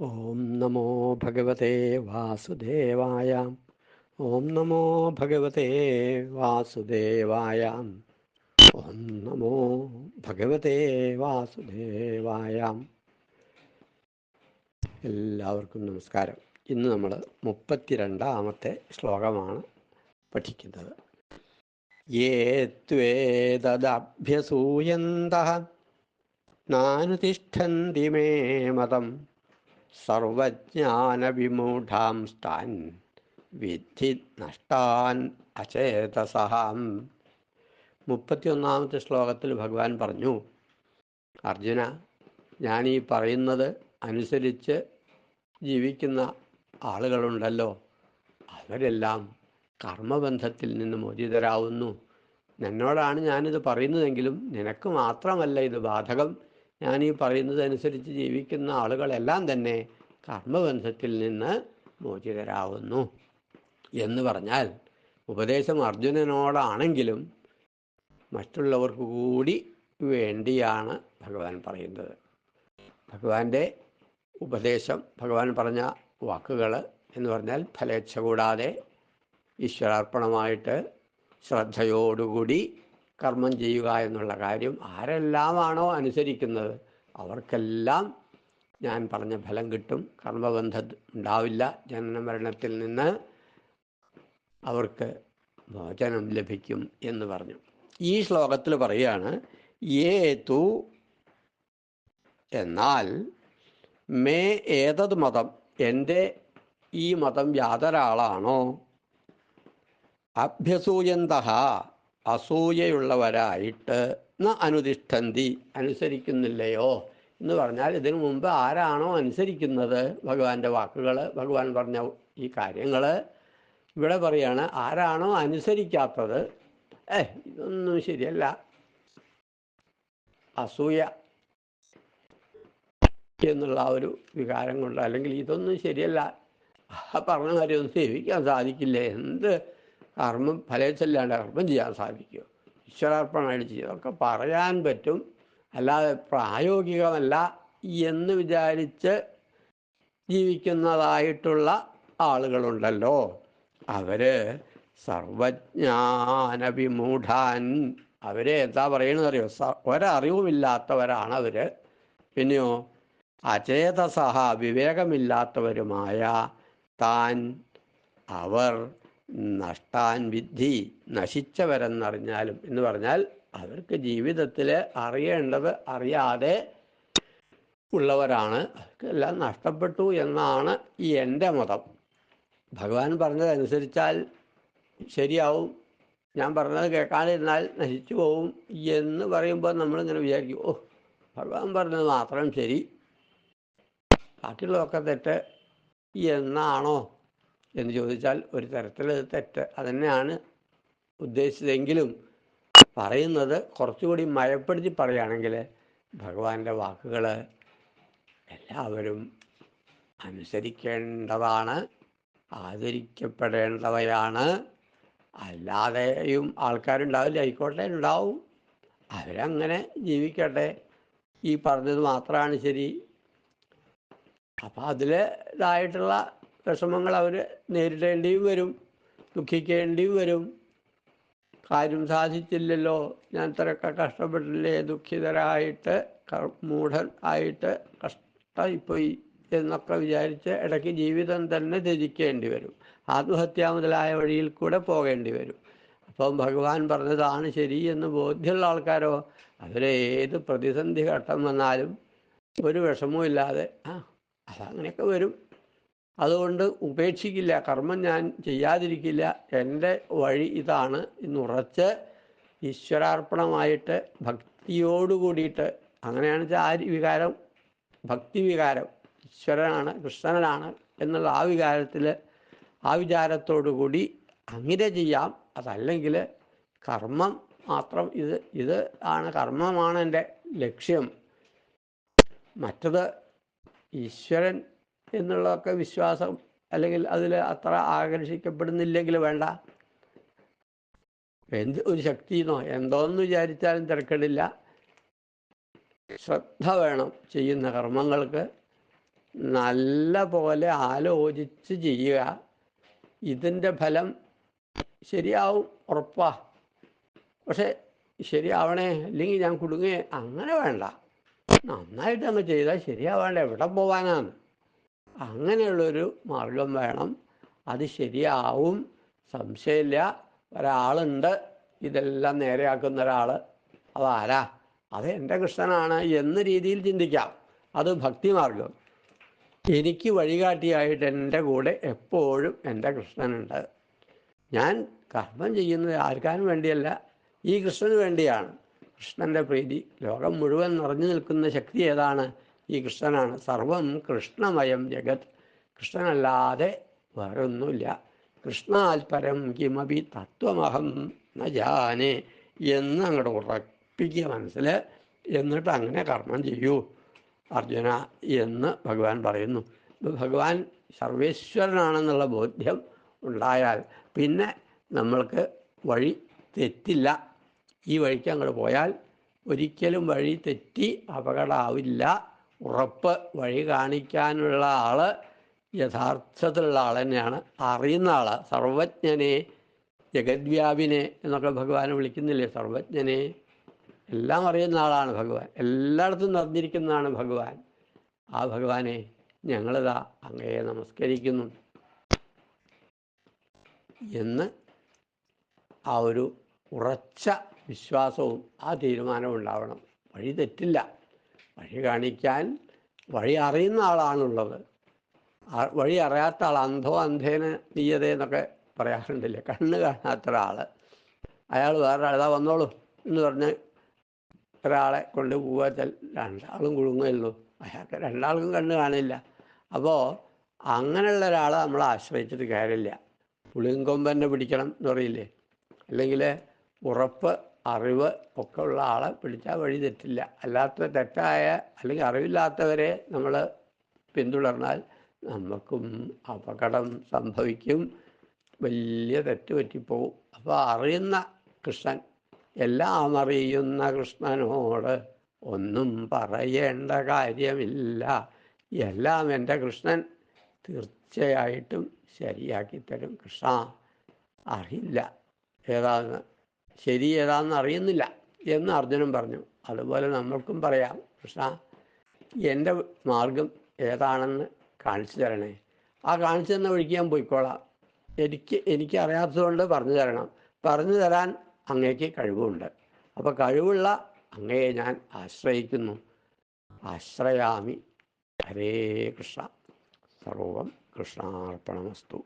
ഓം നമോ ഭഗവതേ വാസുദേവായ. ഓം നമോ ഭഗവതേ വാസുദേവായ. ഓം നമോ ഭഗവതേ വാസുദേവായ. എല്ലാവർക്കും നമസ്കാരം. ഇന്ന് നമ്മൾ മുപ്പത്തിരണ്ടാമത്തെ ശ്ലോകമാണ് പഠിക്കുന്നത്. യേ ത്വേതദഭ്യസൂയന്ത മേ മതം. സർവജ്ഞാനവിമൂഢാംസ്താൻ വിധി നഷ്ടാൻ അചേതസഹാം. മുപ്പത്തിയൊന്നാമത്തെ ശ്ലോകത്തിൽ ഭഗവാൻ പറഞ്ഞു അർജുന ഞാൻ ഈ പറയുന്നത് അനുസരിച്ച് ജീവിക്കുന്ന ആളുകളുണ്ടല്ലോ. അവരെല്ലാം കർമ്മബന്ധത്തിൽ നിന്ന് മോചിതരാവുന്നു. എന്നോടാണ് ഞാനിത് പറയുന്നതെങ്കിലും നിനക്ക് മാത്രമല്ല ഇത് ബാധകം. ഞാൻ ഈ പറയുന്നതനുസരിച്ച് ജീവിക്കുന്ന ആളുകളെല്ലാം തന്നെ കർമ്മബന്ധത്തിൽ നിന്ന് മോചിതരാവുന്നു. എന്ന് പറഞ്ഞാൽ ഉപദേശം അർജുനനോടാണെങ്കിലും മറ്റുള്ളവർക്ക് കൂടി വേണ്ടിയാണ് ഭഗവാൻ പറയുന്നത്. ഭഗവാന്റെ ഉപദേശം ഭഗവാൻ പറഞ്ഞ വാക്കുകൾ എന്ന് പറഞ്ഞാൽ ഫലേച്ഛ കൂടാതെ ഈശ്വരാർപ്പണമായിട്ട് ശ്രദ്ധയോടുകൂടി കർമ്മം ചെയ്യുക എന്നുള്ള കാര്യം ആരെല്ലാമാണോ അനുസരിക്കുന്നത്. അവർക്കെല്ലാം ഞാൻ പറഞ്ഞ ഫലം കിട്ടും. കർമ്മബന്ധ ഉണ്ടാവില്ല. ജനന മരണത്തിൽ നിന്ന് അവർക്ക് മോചനം ലഭിക്കും എന്ന് പറഞ്ഞു. ഈ ശ്ലോകത്തിൽ പറയുകയാണ് ഏതു എന്നാൽ മേ ഏതത് മതം എന്റെ ഈ മതം യാതൊരാളാണോ? അഭ്യസൂയന്ത അസൂയയുള്ളവരായിട്ട് ന അനുതിഷ്ഠന്തി അനുസരിക്കുന്നില്ലയോ എന്ന് പറഞ്ഞാൽ ഇതിനു മുമ്പ് ആരാണോ അനുസരിക്കുന്നത് ഭഗവാന്റെ വാക്കുകൾ ഭഗവാൻ പറഞ്ഞ ഈ കാര്യങ്ങൾ ഇവിടെ പറയാണ് ആരാണോ അനുസരിക്കാത്തത്. ഏ ഇതൊന്നും ശരിയല്ല. അസൂയ എന്നുള്ള ഒരു വികാരം കൊണ്ട് അല്ലെങ്കിൽ ഇതൊന്നും ശരിയല്ല. ആ പറഞ്ഞ കാര്യമൊന്നും സേവിക്കാൻ സാധിക്കില്ല? എന്ത് കർമ്മം ഫലേച്ചല്ലാണ്ട് കർമ്മം ചെയ്യാൻ സാധിക്കുമോ ഈശ്വരാർപ്പണമായിട്ട് ചെയ്യുക. അതൊക്കെ പറയാൻ പറ്റും. അല്ലാതെ പ്രായോഗികമല്ല. എന്ന് വിചാരിച്ച് ജീവിക്കുന്നതായിട്ടുള്ള ആളുകളുണ്ടല്ലോ. അവർ സർവജ്ഞാനവിമൂഢാൻ. അവരെ എന്താ പറയണത് അറിയോ? ഒരറിവുമില്ലാത്തവരാണ് അവർ പിന്നെയോ അചേതസഹ വിവേകമില്ലാത്തവരുമായ താൻ അവർ നഷ്ടാൻ വിദ്ധി നശിച്ചവരെന്നറിഞ്ഞാലും എന്ന് പറഞ്ഞാൽ അവർക്ക് ജീവിതത്തിൽ അറിയേണ്ടത് അറിയാതെ ഉള്ളവരാണ്. അവർക്കെല്ലാം നഷ്ടപ്പെട്ടു എന്നാണ് ഈ എന്റെ മതം. ഭഗവാൻ പറഞ്ഞതനുസരിച്ചാൽ ശരിയാവും. ഞാൻ പറഞ്ഞത് കേൾക്കാതിരുന്നാൽ നശിച്ചു പോവും എന്ന് പറയുമ്പോൾ നമ്മളിങ്ങനെ വിചാരിക്കും ഓ ഭഗവാൻ പറഞ്ഞത് മാത്രം ശരി. ബാക്കിയുള്ളതൊക്കെ തെറ്റ് എന്നാണോ? എന്ന് ചോദിച്ചാൽ ഒരു തരത്തിൽ തെറ്റ്. അതന്നെയാണ് ഉദ്ദേശിച്ചതെങ്കിലും പറയുന്നത് കുറച്ചുകൂടി മയപ്പെടുത്തി പറയുകയാണെങ്കിൽ ഭഗവാന്റെ വാക്കുകൾ എല്ലാവരും അനുസരിക്കേണ്ടതാണ് ആദരിക്കപ്പെടേണ്ടവയാണ്. അല്ലാതെയും ആൾക്കാരുണ്ടാവില്ല ആയിക്കോട്ടെ ഉണ്ടാവും. അവരങ്ങനെ ജീവിക്കട്ടെ. ഈ പറഞ്ഞത് മാത്രമാണ് ശരി. അപ്പം അതിലേതായിട്ടുള്ള വിഷമങ്ങൾ അവർ നേരിടേണ്ടിയും വരും ദുഃഖിക്കേണ്ടിയും വരും. കാര്യം സാധിച്ചില്ലല്ലോ ഞാൻ ഇത്രയൊക്കെ കഷ്ടപ്പെട്ടില്ലേ ദുഃഖിതരായിട്ട് മൂഢൻ ആയിട്ട് കഷ്ടമായിപ്പോയി എന്നൊക്കെ വിചാരിച്ച് ഇടയ്ക്ക് ജീവിതം തന്നെ ത്യജിക്കേണ്ടി വരും. ആത്മഹത്യ മുതലായ വഴിയിൽ കൂടെ പോകേണ്ടി വരും. അപ്പം ഭഗവാൻ പറഞ്ഞതാണ് ശരി എന്ന് ബോധ്യമുള്ള ആൾക്കാരോ അവരെ ഏത് പ്രതിസന്ധി ഘട്ടം വന്നാലും ഒരു വിഷമവും ഇല്ലാതെ ആ അതങ്ങനെയൊക്കെ വരും. അതുകൊണ്ട് ഉപേക്ഷിക്കില്ല കർമ്മം ഞാൻ ചെയ്യാതിരിക്കില്ല എന്റെ വഴി ഇതാണ് എന്നുറച്ച് ഈശ്വരാർപ്പണമായിട്ട് ഭക്തിയോടുകൂടിയിട്ട് അങ്ങനെയാണ് വെച്ചാൽ ആ വികാരം ഭക്തി വികാരം ഈശ്വരനാണ് കൃഷ്ണനാണ് എന്നുള്ള ആ വികാരത്തിൽ ആ കൂടി അങ്ങനെ ചെയ്യാം. അതല്ലെങ്കിൽ കർമ്മം മാത്രം ഇത് ഇത് ആണ് കർമ്മമാണ് എന്റെ ലക്ഷ്യം. മറ്റത് ഈശ്വരൻ എന്നുള്ളതൊക്കെ വിശ്വാസം അല്ലെങ്കിൽ അതിൽ അത്ര ആകർഷിക്കപ്പെടുന്നില്ലെങ്കിൽ വേണ്ട. എന്ത് ഒരു ശക്തിന്നോ എന്തോന്ന് വിചാരിച്ചാലും തിരക്കടില്ല. ശ്രദ്ധ വേണം ചെയ്യുന്ന കർമ്മങ്ങൾക്ക്. നല്ല പോലെ ആലോചിച്ച് ചെയ്യുക. ഇതിന്റെ ഫലം ശരിയാവും ഉറപ്പാ. പക്ഷെ ശരിയാവണേ അല്ലെങ്കിൽ ഞാൻ കുടുങ്ങേ അങ്ങനെ വേണ്ട. നന്നായിട്ട് അങ്ങ് ചെയ്താൽ ശരിയാവേണ്ട. എവിടെ പോവാനാണ് അങ്ങനെയുള്ളൊരു മാർഗം വേണം. അത് ശരിയാവും. സംശയമില്ല. ഒരാളുണ്ട്. ഇതെല്ലാം നേരെയാക്കുന്ന ഒരാൾ അതാരാ? അത് എന്റെ കൃഷ്ണനാണ്. എന്ന രീതിയിൽ ചിന്തിക്കാം. അത് ഭക്തിമാർഗം. എനിക്ക് വഴികാട്ടിയായിട്ട് എന്റെ കൂടെ എപ്പോഴും എന്റെ കൃഷ്ണനുണ്ട്. ഞാൻ കർമ്മം ചെയ്യുന്നത് ആർക്കാനും വേണ്ടിയല്ല. ഈ കൃഷ്ണന് വേണ്ടിയാണ്. കൃഷ്ണന്റെ പ്രീതി ലോകം മുഴുവൻ നിറഞ്ഞു നിൽക്കുന്ന ശക്തി ഏതാണ്? ഈ കൃഷ്ണനാണ്. സർവം കൃഷ്ണമയം ജഗത്. കൃഷ്ണനല്ലാതെ വേറൊന്നുമില്ല. കൃഷ്ണാൽപരം കിമപി തത്വമഹം ന ജാനേ എന്ന് അങ്ങോട്ട് ഉറപ്പിക്കുക മനസ്സിൽ. എന്നിട്ട് അങ്ങനെ കർമ്മം ചെയ്യൂ അർജുന എന്ന് ഭഗവാൻ പറയുന്നു. ഭഗവാൻ സർവേശ്വരനാണെന്നുള്ള ബോധ്യം ഉണ്ടായാൽ പിന്നെ നമ്മൾക്ക് വഴി തെറ്റില്ല. ഈ വഴിക്ക് അങ്ങോട്ട് പോയാൽ ഒരിക്കലും വഴി തെറ്റി അപകടമാവില്ല ഉറപ്പ് വഴി കാണിക്കാനുള്ള ആൾ യഥാർത്ഥത്തിലുള്ള ആൾ തന്നെയാണ്. അറിയുന്ന ആൾ സർവജ്ഞനെ ജഗദ്വ്യാപിനെ എന്നൊക്കെ ഭഗവാനെ വിളിക്കുന്നില്ലേ? സർവജ്ഞനെ. എല്ലാം അറിയുന്ന ആളാണ് ഭഗവാൻ. എല്ലായിടത്തും നിറഞ്ഞിരിക്കുന്നതാണ് ഭഗവാൻ. ആ ഭഗവാനെ ഞങ്ങളിതാ അങ്ങയെ നമസ്കരിക്കുന്നു. എന്ന് ആ ഒരു ഉറച്ച വിശ്വാസവും ആ തീരുമാനവും ഉണ്ടാവണം. വഴി തെറ്റില്ല. വഴി കാണിക്കാൻ വഴി അറിയുന്ന ആളാണുള്ളത്. വഴി അറിയാത്ത ആൾ അന്ധോ അന്ധേന തീയതേ എന്നൊക്കെ പറയാറുണ്ടല്ലേ? കണ്ണ് കാണാത്ത ഒരാൾ അയാൾ വേറെ വന്നോളൂ എന്ന് പറഞ്ഞ് ഒരാളെ കൊണ്ട് പോവാച്ചാൽ രണ്ടാളും കുടുങ്ങുമല്ലോ അയാൾക്ക് രണ്ടാൾക്കും കണ്ണ് കാണില്ല. അപ്പോൾ അങ്ങനെയുള്ള ഒരാളെ നമ്മൾ ആശ്രയിച്ചിട്ട് കാര്യമില്ല. പുളിങ്കൊമ്പന്നെ പിടിക്കണം എന്ന് പറയില്ലേ? അല്ലെങ്കിൽ ഉറപ്പ് അറിവ് ഒക്കെ ഉള്ള ആളെ പിടിച്ചാൽ വഴി തെറ്റില്ല. അല്ലാത്ത തെറ്റായ അല്ലെങ്കിൽ അറിവില്ലാത്തവരെ നമ്മൾ പിന്തുടർന്നാൽ നമുക്കും അപകടം സംഭവിക്കും. വലിയ തെറ്റ് പറ്റിപ്പോവും. അപ്പോൾ അറിയുന്ന കൃഷ്ണൻ എല്ലാം അറിയുന്ന കൃഷ്ണനോട് ഒന്നും പറയേണ്ട കാര്യമില്ല. എല്ലാം എന്റെ കൃഷ്ണൻ തീർച്ചയായിട്ടും ശരിയാക്കി തരും. കൃഷ്ണ അറിയില്ല. ഏതാന്ന്? ശരി ഏതാന്ന് അറിയുന്നില്ല എന്ന് അർജുനൻ പറഞ്ഞു. അതുപോലെ നമ്മൾക്കും പറയാം കൃഷ്ണ എന്റെ മാർഗം ഏതാണെന്ന് കാണിച്ചു തരണേ. ആ കാണിച്ചു തന്ന വഴിക്ക് ഞാൻ പോയിക്കോളാം. എനിക്ക് എനിക്ക് അറിയാത്തതുകൊണ്ട് പറഞ്ഞു തരണം. പറഞ്ഞു തരാൻ അങ്ങേക്ക് കഴിവുണ്ട്. അപ്പോൾ കഴിവുള്ള അങ്ങയെ ഞാൻ ആശ്രയിക്കുന്നു. ആശ്രയാമി. ഹരേ കൃഷ്ണ. സർവം കൃഷ്ണാർപ്പണമസ്തു.